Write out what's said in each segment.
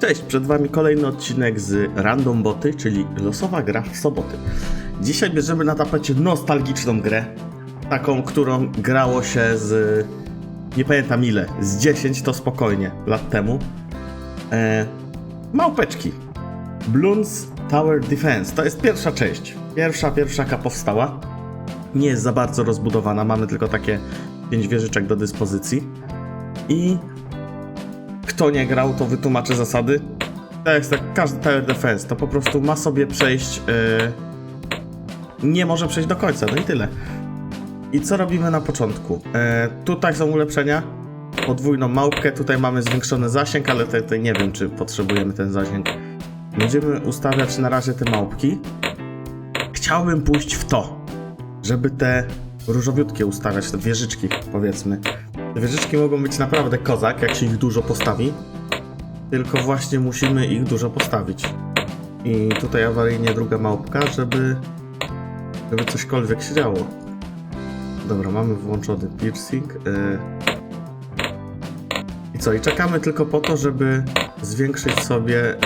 Cześć, przed Wami kolejny odcinek z Random Boty, czyli losowa gra w soboty. Dzisiaj bierzemy na tapecie nostalgiczną grę, taką, którą grało się z... nie pamiętam ile, z 10 to spokojnie, lat temu. E, małpeczki. Bloons Tower Defense, to jest pierwsza część. Pierwsza, pierwsza jaka powstała. Nie jest za bardzo rozbudowana, mamy tylko takie 5 wieżyczek do dyspozycji. I kto nie grał, to wytłumaczę zasady. To jest tak, każdy Tower Defense to po prostu ma sobie przejść. Yy, nie może przejść do końca, no i tyle. I co robimy na początku? E, tutaj są ulepszenia. Podwójną małpkę, tutaj mamy zwiększony zasięg, ale tutaj nie wiem, czy potrzebujemy ten zasięg. Będziemy ustawiać na razie te małpki. Chciałbym pójść w to, żeby te różowiutkie ustawiać, te wieżyczki, powiedzmy. Wieżyczki mogą być naprawdę kozak, jak się ich dużo postawi. Tylko właśnie musimy ich dużo postawić. I tutaj awaryjnie druga małpka, żeby, żeby cośkolwiek się działo. Dobra, mamy włączony piercing. Yy. I co? I czekamy tylko po to, żeby zwiększyć sobie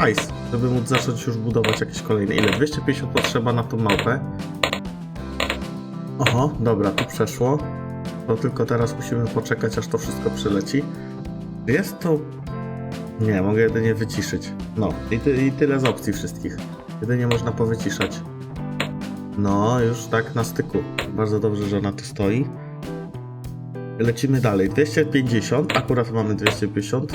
yy, ice, żeby móc zacząć już budować jakieś kolejne. Ile? 250 potrzeba na tą małpę. Oho, dobra, tu przeszło. To tylko teraz musimy poczekać, aż to wszystko przyleci. Jest to... Nie, mogę jedynie wyciszyć. No, i, ty, i tyle z opcji wszystkich. Jedynie można powyciszać. No, już tak na styku. Bardzo dobrze, że ona tu stoi. Lecimy dalej. 250, akurat mamy 250.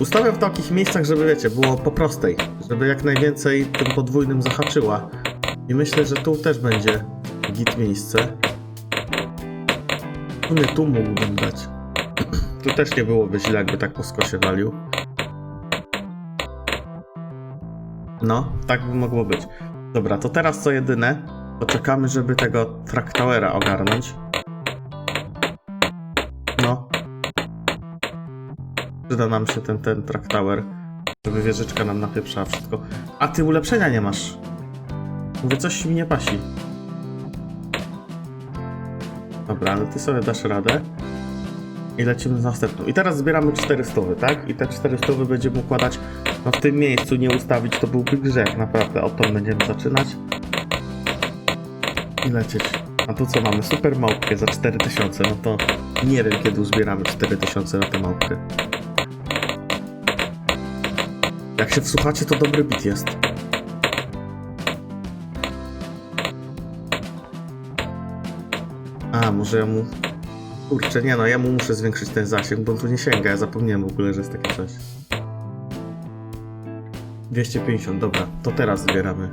Ustawiam w takich miejscach, żeby wiecie, było po prostej. Żeby jak najwięcej tym podwójnym zahaczyła. I myślę, że tu też będzie git miejsce. Sumie tu mógłbym dać. Tu też nie byłoby źle, jakby tak po skosie walił. No, tak by mogło być. Dobra, to teraz co jedyne, to czekamy, żeby tego Traktowera ogarnąć. No. Przyda nam się ten, ten Traktower, żeby wieżyczka nam napieprzała wszystko. A ty ulepszenia nie masz. Mówię, coś mi nie pasi. Dobra, ale ty sobie dasz radę. I lecimy z następną. I teraz zbieramy 400, tak? I te 400 będziemy układać no w tym miejscu, nie ustawić, to byłby grzech, naprawdę. Od to będziemy zaczynać. I lecieć. A tu co mamy? Super małpkę za 4000, no to nie wiem kiedy uzbieramy 4000 na tę małpkę. Jak się wsłuchacie, to dobry bit jest. A, może ja mu... Kurczę, nie no, ja mu muszę zwiększyć ten zasięg, bo on tu nie sięga, ja zapomniałem w ogóle, że jest takie coś. 250, dobra, to teraz zbieramy.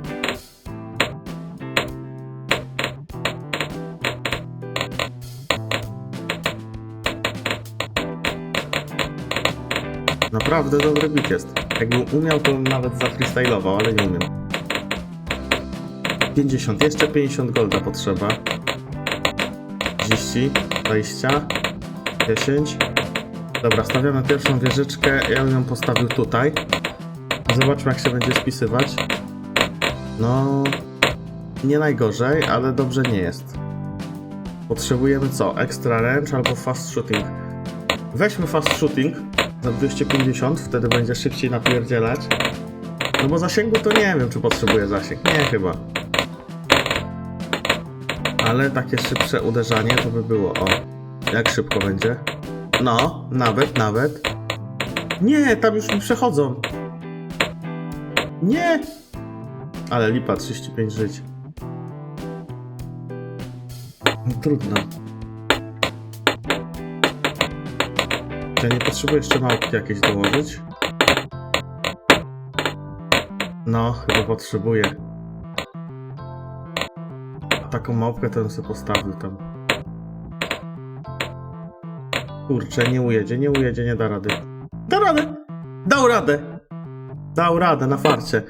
Naprawdę dobry bit jest. Jakbym umiał, to bym nawet zafreestylował, ale nie umiem. 50, jeszcze 50 golda potrzeba. 30, 20, 10. Dobra, stawiamy pierwszą wieżyczkę. Ja bym ją postawił tutaj. Zobaczmy, jak się będzie spisywać. No, nie najgorzej, ale dobrze nie jest. Potrzebujemy co? Extra range albo fast shooting. Weźmy fast shooting za 250, wtedy będzie szybciej napierdzielać. No bo zasięgu to nie wiem, czy potrzebuje zasięg. Nie, chyba. Ale takie szybsze uderzanie to by było. O, jak szybko będzie? No, nawet, nawet. Nie, tam już mi przechodzą. Nie! Ale lipa, 35 żyć. No, trudno. Ja nie potrzebuję jeszcze małpki jakieś dołożyć. No, chyba potrzebuję. Taką małpkę to sobie postawił tam. Kurczę, nie ujedzie, nie ujedzie, nie da rady. Da radę! Dał radę! Dał radę na farcie.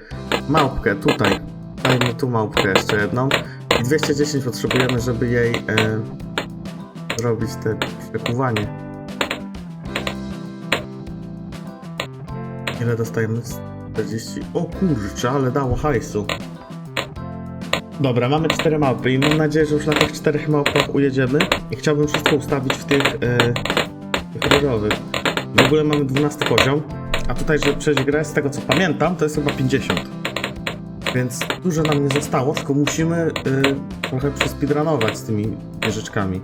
Małpkę, tutaj. Dajmy tu małpkę jeszcze jedną. I 210 potrzebujemy, żeby jej e, zrobić te przekuwanie. Ile dostajemy? 40. O kurczę, ale dało hajsu. Dobra, mamy cztery małpy i mam nadzieję, że już na tych czterech małpach ujedziemy. I chciałbym wszystko ustawić w tych, e, tych różowych. W ogóle mamy 12 poziom, A tutaj, żeby przejść grę, z tego co pamiętam, to jest chyba 50. Więc dużo nam nie zostało, tylko musimy y, trochę przespeedrunować z tymi wieżyczkami.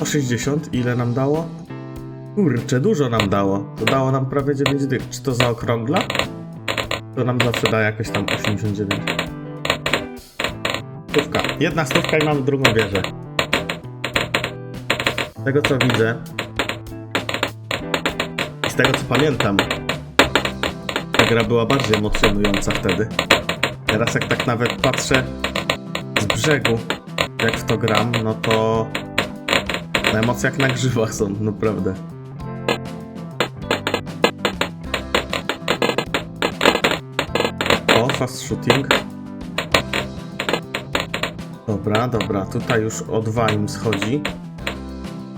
O 60, ile nam dało? Kurczę, dużo nam dało. To dało nam prawie 9 dych. Czy to zaokrągla? To nam zawsze daje jakoś tam 89. Stówka. Jedna stówka i mamy drugą wieżę. Z tego co widzę i z tego co pamiętam, ta gra była bardziej emocjonująca wtedy. Teraz jak tak nawet patrzę z brzegu, jak w to gram, no to na emocjach na grzywach są, naprawdę. O, fast shooting. Dobra, dobra, tutaj już o dwa im schodzi.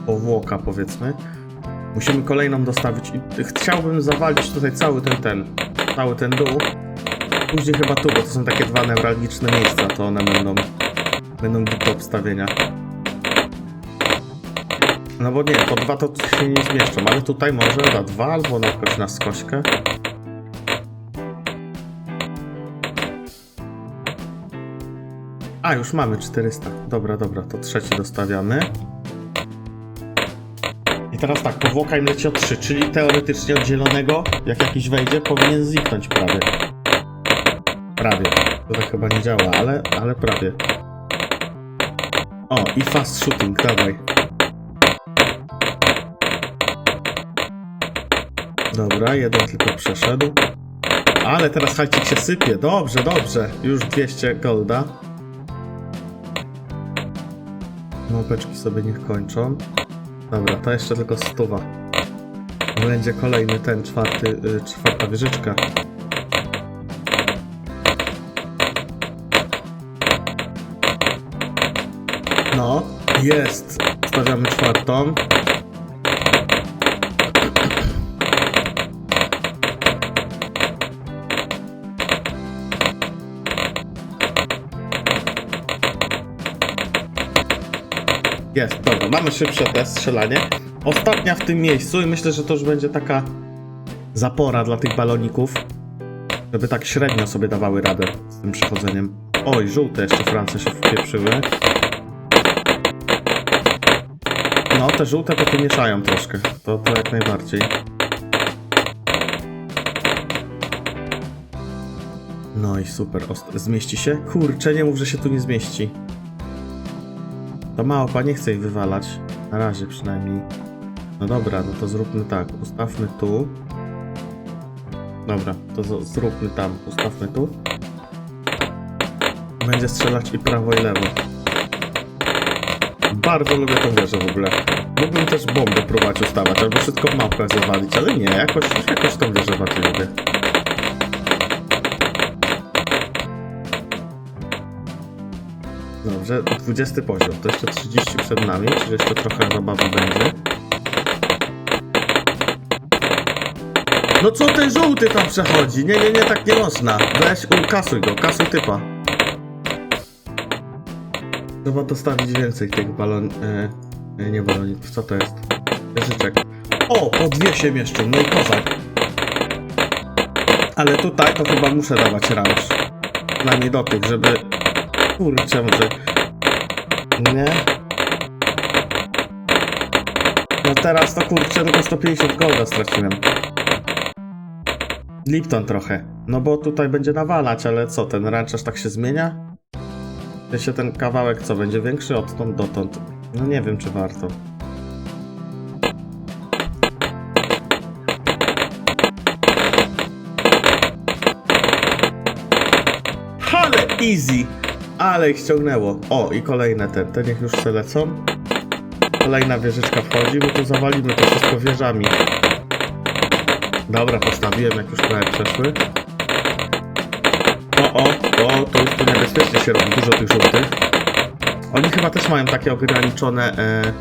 Powłoka powiedzmy. Musimy kolejną dostawić i chciałbym zawalić tutaj cały ten ten, cały ten dół. Później chyba tu, bo to są takie dwa newralgiczne miejsca, to one będą, będą do obstawienia. No bo nie, po dwa to się nie zmieszczą, ale tutaj może na dwa albo na jakoś na skośkę. A, już mamy 400. Dobra, dobra, to trzeci dostawiamy. I teraz tak, powłoka im leci o 3, czyli teoretycznie od zielonego, jak jakiś wejdzie, powinien zniknąć prawie. Prawie. To tak chyba nie działa, ale, ale prawie. O, i fast shooting, dawaj. Dobra, jeden tylko przeszedł. Ale teraz hajcik się sypie. Dobrze, dobrze. Już 200 golda. Małpeczki sobie niech kończą. Dobra, to jeszcze tylko stuwa. Będzie kolejny ten czwarty, y, czwarta wieżyczka. No, jest. Stawiamy czwartą. Jest, dobra, mamy szybsze te strzelanie. Ostatnia w tym miejscu i myślę, że to już będzie taka zapora dla tych baloników, żeby tak średnio sobie dawały radę z tym przechodzeniem. Oj, żółte jeszcze Francja się wpieprzyły. No, te żółte to tu mieszają troszkę, to, to jak najbardziej. No i super, Ost- zmieści się? Kurczę, nie mów, że się tu nie zmieści. To małpa nie chce ich wywalać. Na razie przynajmniej. No dobra, no to zróbmy tak. Ustawmy tu. Dobra, to zróbmy tam. Ustawmy tu. Będzie strzelać i prawo i lewo. Bardzo lubię tą wieżę w ogóle. Mógłbym też bombę próbować ustawać, albo w małpkach zawalić, ale nie, jakoś, jakoś tą wieżę bardziej lubię. Dobrze, 20 poziom, to jeszcze 30 przed nami, czyli jeszcze trochę zabawy będzie. No co ten żółty tam przechodzi? Nie, nie, nie, tak nie można. Weź, u, kasuj go, kasuj typa. Trzeba dostawić więcej tych balon... E, e, nie baloników, co to jest? Wieżyczek. O, po dwie się mieszczą, no i kozak. Ale tutaj to chyba muszę dawać ranż. Przynajmniej do tych, żeby Kurczę, może... Nie? No teraz to kurczę, tylko 150 golda straciłem. Lipton trochę. No bo tutaj będzie nawalać, ale co, ten ranczarz tak się zmienia? Czy się ten kawałek co, będzie większy odtąd dotąd? No nie wiem, czy warto. Ale easy! Ale ich ściągnęło. O, i kolejne te. Te niech już lecą. Kolejna wieżyczka wchodzi, my tu zawalimy to wszystko wieżami. Dobra, postawiłem, jak już prawie przeszły. O, o, o, to już tu niebezpiecznie się robi, dużo tych żółtych. Oni chyba też mają takie ograniczone... E...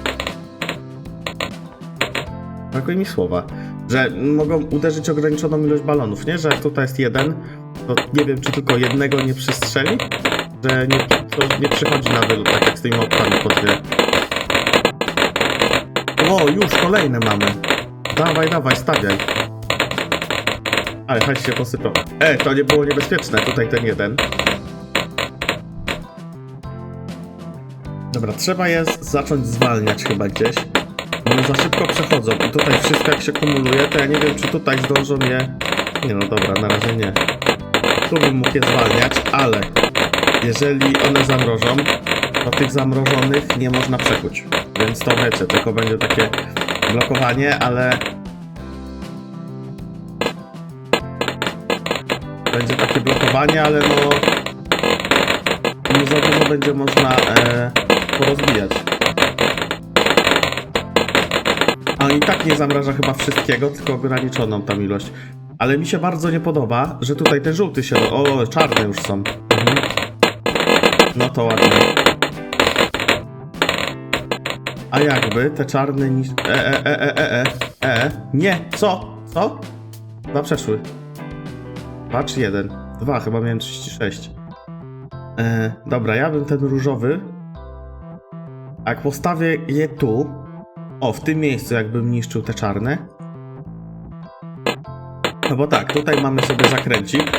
Brakuje mi słowa. Że mogą uderzyć ograniczoną ilość balonów, nie? Że jak tutaj jest jeden, to nie wiem, czy tylko jednego nie przystrzeli, że nie, to nie przychodzi na wylot, tak jak z tymi małpkami po dwie. O, już kolejne mamy. Dawaj, dawaj, stawiaj. Ale hajs się posypał. E, to nie było niebezpieczne, tutaj ten jeden. Dobra, trzeba je z- zacząć zwalniać chyba gdzieś. One za szybko przechodzą i tutaj wszystko jak się kumuluje, to ja nie wiem czy tutaj zdążą je... Nie no dobra, na razie nie. Tu bym mógł je zwalniać, ale jeżeli one zamrożą, to tych zamrożonych nie można przekuć. Więc to wiecie, tylko będzie takie blokowanie, ale... Będzie takie blokowanie, ale no... Nie za dużo będzie można e, porozbijać. A i tak nie zamraża chyba wszystkiego, tylko ograniczoną tam ilość. Ale mi się bardzo nie podoba, że tutaj te żółty się... O, czarne już są. Mhm. No to ładnie. A jakby te czarne niż... E, e, e, e, e, e, e. Nie, co? Co? Dwa przeszły. Patrz, jeden. Dwa, chyba miałem 36. E, dobra, ja bym ten różowy... Jak postawię je tu... O, w tym miejscu jakbym niszczył te czarne. No bo tak, tutaj mamy sobie zakręcik.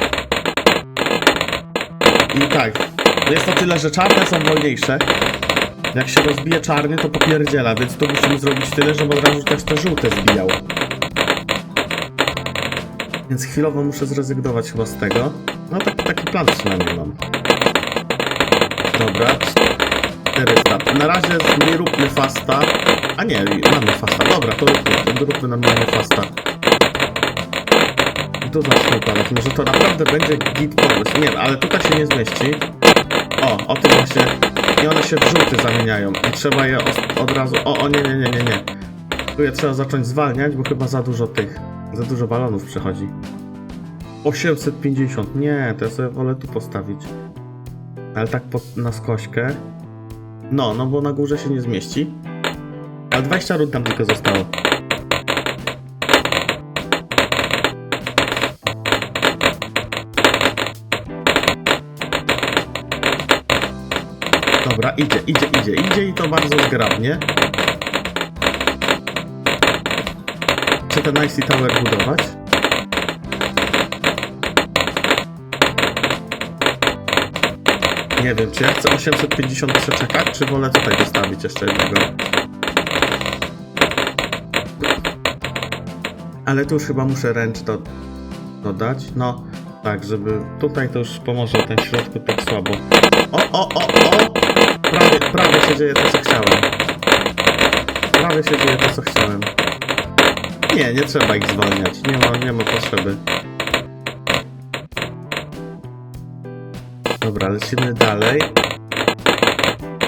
I tak, jest to tyle, że czarne są wolniejsze. Jak się rozbije czarny, to popierdziela, więc tu musimy zrobić tyle, żeby od razu też te żółte zbijał. Więc chwilowo muszę zrezygnować chyba z tego. No taki, taki plan przynajmniej mam. Dobra, 400. Na razie nie róbmy fasta. A nie, mamy fasta. Dobra, to róbmy, róbmy normalnie fasta. I tu zacznę układać. Może to naprawdę będzie git pomysł. Nie, ale tutaj się nie zmieści. O, o tym właśnie. I one się w żółty zamieniają. I trzeba je od razu... O, o, nie, nie, nie, nie, nie. Tu je trzeba zacząć zwalniać, bo chyba za dużo tych... Za dużo balonów przychodzi. 850. Nie, to ja sobie wolę tu postawić. Ale tak pod, na skośkę. No, no bo na górze się nie zmieści. Ale 20 rund tam tylko zostało. Dobra, idzie, idzie, idzie, idzie i to bardzo zgrabnie. Chcę ten Icy Tower budować. Nie wiem, czy ja chcę 850 przeczekać, czy wolę tutaj dostawić jeszcze jednego. Ale tu już chyba muszę ręcz do, dodać. No, tak, żeby tutaj to już pomoże ten środku tak słabo. O, o, o, o! Prawie, prawie się dzieje to, co chciałem. Prawie się dzieje to, co chciałem. Nie, nie trzeba ich zwalniać. Nie ma, nie ma potrzeby. Dobra, lecimy dalej.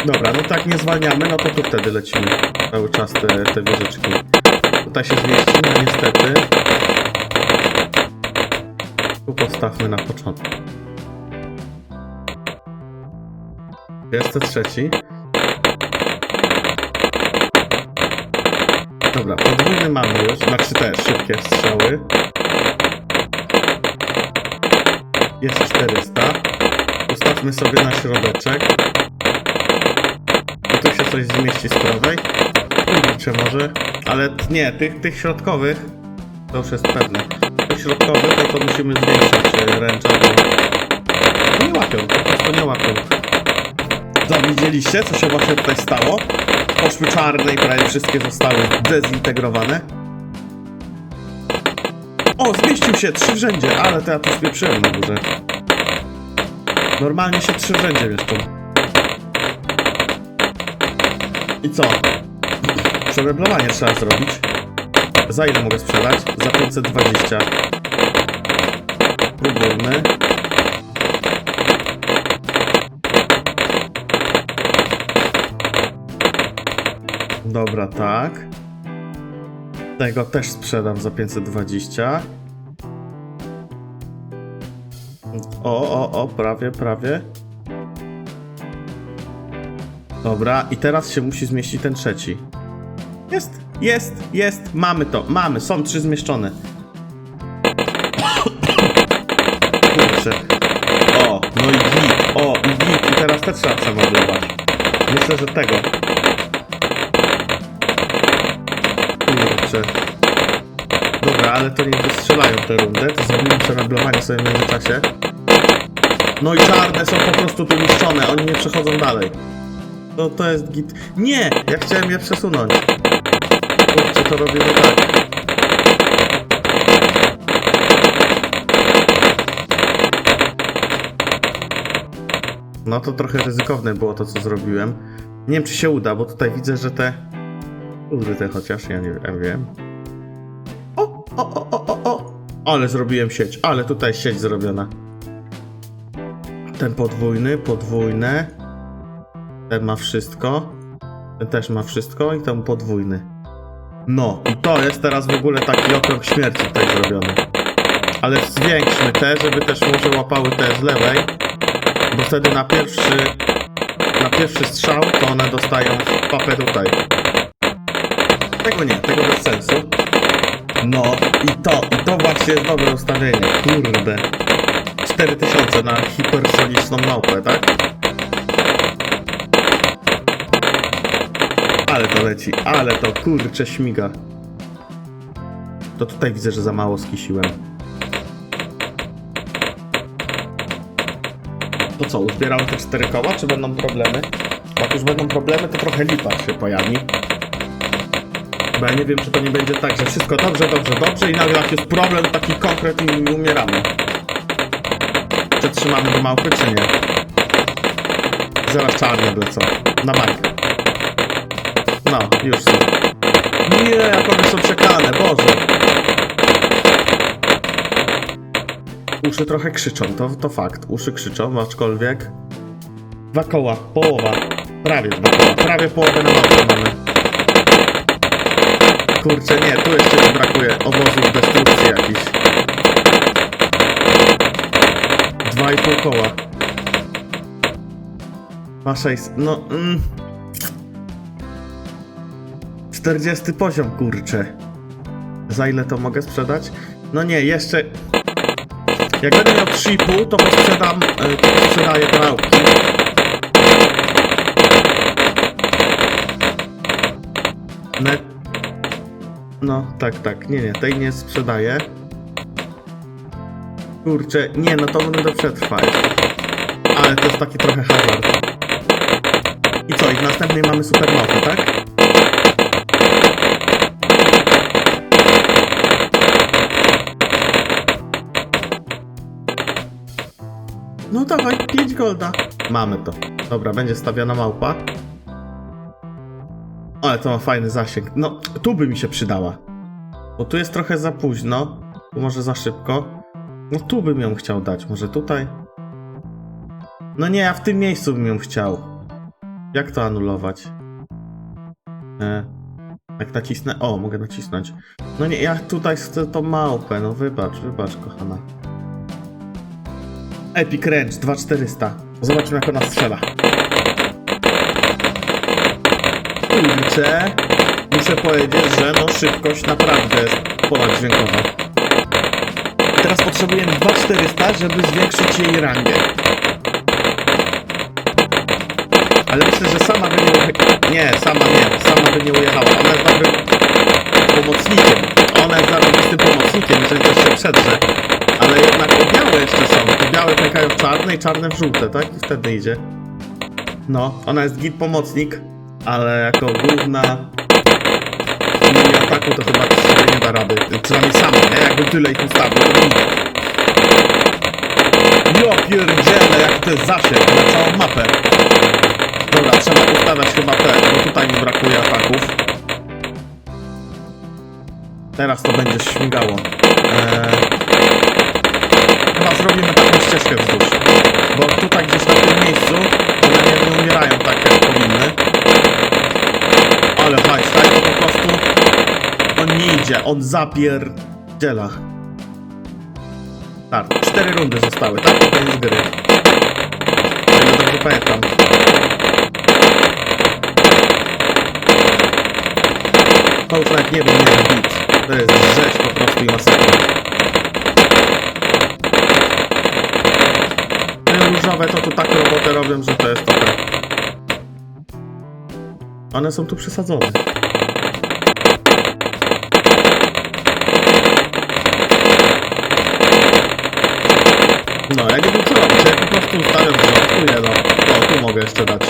Dobra, no tak nie zwalniamy, no to tu wtedy lecimy cały czas te, te wieżyczki. Tutaj się zmieści, no niestety. Tu postawmy na początek. Jest to trzeci. Dobra, podwójny mamy już, znaczy te szybkie strzały. Jest 400. Ustawmy sobie na środeczek. I tu się coś zmieści z prawej. Kurczę może. Ale nie, tych, tych środkowych to już jest pewne. Tych środkowych no to musimy zwiększyć e, ręczę, bo nie łapią, po prostu nie łapią. Za, widzieliście, co się właśnie tutaj stało? Poszły czarne i prawie wszystkie zostały dezintegrowane. O, zmieścił się, trzy rzędzie, ale to ja tu spieprzyłem na górze. Normalnie się trzy rzędzie mieszczą. I co? Przemeblowanie trzeba zrobić. Za ile mogę sprzedać? Za 520. Próbujmy. Dobra, tak. Tego też sprzedam za 520. O, o, o, prawie, prawie. Dobra, i teraz się musi zmieścić ten trzeci. Jest, jest, jest, mamy to, mamy, są trzy zmieszczone. Kurczę. O, no i git, o, i git, i teraz też trzeba przemodlować. Myślę, że tego. Kurczę. Dobra, ale to nie wystrzelają tę rundę, to zrobimy przemeblowanie sobie w międzyczasie. No i czarne są po prostu tu niszczone, oni nie przechodzą dalej. To, to jest git... Nie! Ja chciałem je przesunąć. Kurczę, to robimy tak. No to trochę ryzykowne było to, co zrobiłem. Nie wiem, czy się uda, bo tutaj widzę, że te... Kurde, te chociaż, ja nie ja wiem. O, o, o, o, o, o! Ale zrobiłem sieć, ale tutaj sieć zrobiona. Ten podwójny, podwójne. Ten ma wszystko. Ten też ma wszystko i ten podwójny. No, i to jest teraz w ogóle taki okrąg śmierci tutaj zrobiony. Ale zwiększmy te, żeby też może łapały te z lewej. Bo wtedy na pierwszy na pierwszy strzał to one dostają papę tutaj. Tego nie, tego bez sensu. No i to, i to właśnie jest dobre ustawienie. Kurde. 4000 na hipersoniczną małpę, tak? Ale to leci, ale to kurcze śmiga. To tutaj widzę, że za mało skisiłem. To co, uzbieramy te cztery koła, czy będą problemy? Jak już będą problemy, to trochę lipa się pojawi. Bo ja nie wiem, czy to nie będzie tak, że wszystko dobrze, dobrze, dobrze i nagle jak jest problem, taki konkret i umieramy. Czy trzymamy do małpy, czy nie? Zaraz czarne lecą. Na bank. No, już są. Nie, jak one są przeklane, Boże. Uszy trochę krzyczą, to, to fakt. Uszy krzyczą, aczkolwiek... Dwa koła, połowa. Prawie dwa koła, prawie połowę na mapę mamy. Kurczę, nie, tu jeszcze mi brakuje obozów destrukcji jakichś. Dwa i pół koła. Ma sześć, no... Mm. 40 poziom, kurczę. Za ile to mogę sprzedać? No nie, jeszcze... Jak będę miał 3,5, to posprzedam, e, to posprzedaję te małpki. No, tak, tak, nie, nie, tej nie sprzedaję. Kurczę, nie, no to będę przetrwać. Ale to jest taki trochę hazard. I co, i w następnej mamy supermowę, tak? No dawaj, 5 golda. Mamy to. Dobra, będzie stawiana małpa. Ale to ma fajny zasięg. No, tu by mi się przydała. Bo tu jest trochę za późno. Tu może za szybko. No tu bym ją chciał dać. Może tutaj? No nie, ja w tym miejscu bym ją chciał. Jak to anulować? E, jak nacisnę... O, mogę nacisnąć. No nie, ja tutaj chcę tą małpę. No wybacz, wybacz, kochana. Epic Range 2400. Zobaczmy jak ona strzela. Kurczę. Muszę powiedzieć, że no szybkość naprawdę jest ponadźwiękowa. Teraz potrzebujemy 2400, żeby zwiększyć jej rangę. Ale myślę, że sama by nie ujechała. Nie, sama nie. Sama by nie ujechała. Ona jest dobrym pomocnikiem. Ona jest zarobistym pomocnikiem, jeżeli coś się przedrze. Ale jednak te białe jeszcze są. Te białe pękają w czarne i czarne w żółte, tak? I wtedy idzie. No, ona jest git pomocnik, ale jako główna linia ataku to chyba sobie nie da rady. Przynajmniej sama, nie? Jakby tyle ich ustawił, to git. Jo pierdziele, jak to jest zasięg na całą mapę. Dobra, trzeba ustawiać chyba te, bo tutaj mi brakuje ataków. Teraz to będzie śmigało. Eee... Chyba zrobimy taką ścieżkę wzdłuż. Bo tutaj gdzieś na tym miejscu one nie, nie umierają tak jak powinny. Ale hajs, tak po prostu on nie idzie, on zapierdziela. Tak, cztery rundy zostały, tak? To koniec gry. Ile dobrze pamiętam. To już nawet nie wiem, nie nic. To jest rzeź po prostu i masakra. nowe to tu taką robotę robią, że to jest to. One są tu przesadzone. No, ja nie wiem co robić, ja po prostu ustawiam w środku, nie no. O, tu mogę jeszcze dać.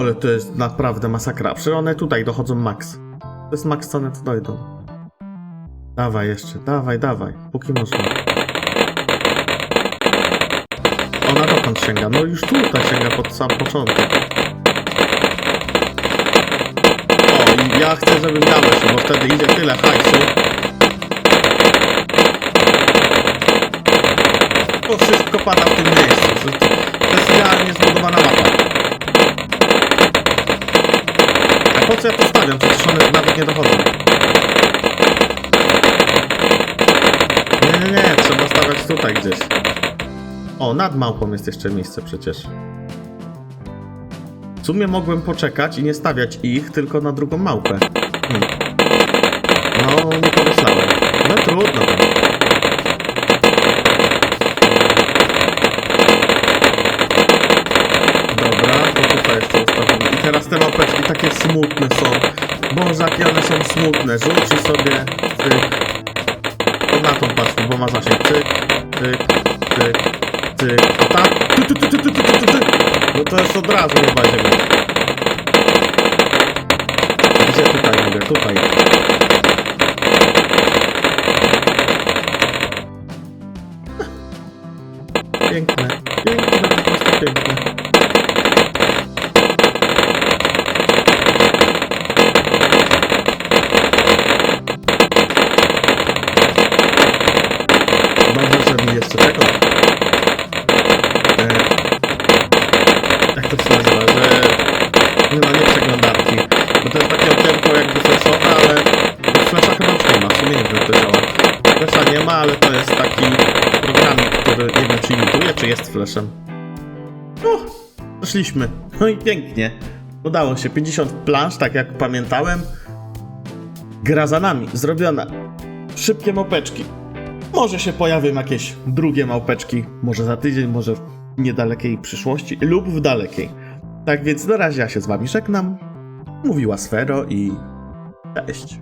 Ale to jest naprawdę masakra. Przecież one tutaj dochodzą max. To jest max, co one tu dojdą. Dawaj jeszcze, dawaj, dawaj, póki można. Ona dokąd sięga? No już tutaj sięga pod sam początek. O, i ja chcę, żeby miało się, bo wtedy idzie tyle hajsu. To wszystko pada w tym miejscu. to jest idealnie zbudowana mapa. Po co ja to stawiam? Przecież one nawet nie dochodzą. Nie, nie, nie, trzeba stawiać tutaj gdzieś. O, nad małpą jest jeszcze miejsce przecież. W sumie mogłem poczekać i nie stawiać ich, tylko na drugą małpę. Hmm. No, nie pomyślałem. No trudno. tam. Dobra, to tutaj jeszcze ustawimy. I teraz te małpeczki takie smutne są. Boże, jakie są smutne. Rzuci sobie, cyk. O, na tą patrzmy, bo ma zasięg. Cyk, cyk, cyk, cyk. A ta? Ty, ty, ty, ty, ty, ty, ty, ty. No to jest od razu będzie mieć. Gdzie tutaj mogę? Tutaj. Piękne, piękne, po prostu piękne. Mi jeszcze tego. E, jak to się nazywa? Że. No, nie przeglądarki. Bo to jest takie okienko jakby flashowe, ale. Flasha chyba już nie ma, w sumie nie wiem to działa. Flasha nie ma, ale to jest taki programik, który nie wiem czy imituje, czy jest flashem. O! Doszliśmy. No i pięknie. Udało się. 50 plansz, tak jak pamiętałem. Gra za nami, zrobiona. Szybkie mopeczki. Może się pojawią jakieś drugie małpeczki, może za tydzień, może w niedalekiej przyszłości lub w dalekiej. Tak więc na razie ja się z wami żegnam. Mówiła Sfero i cześć.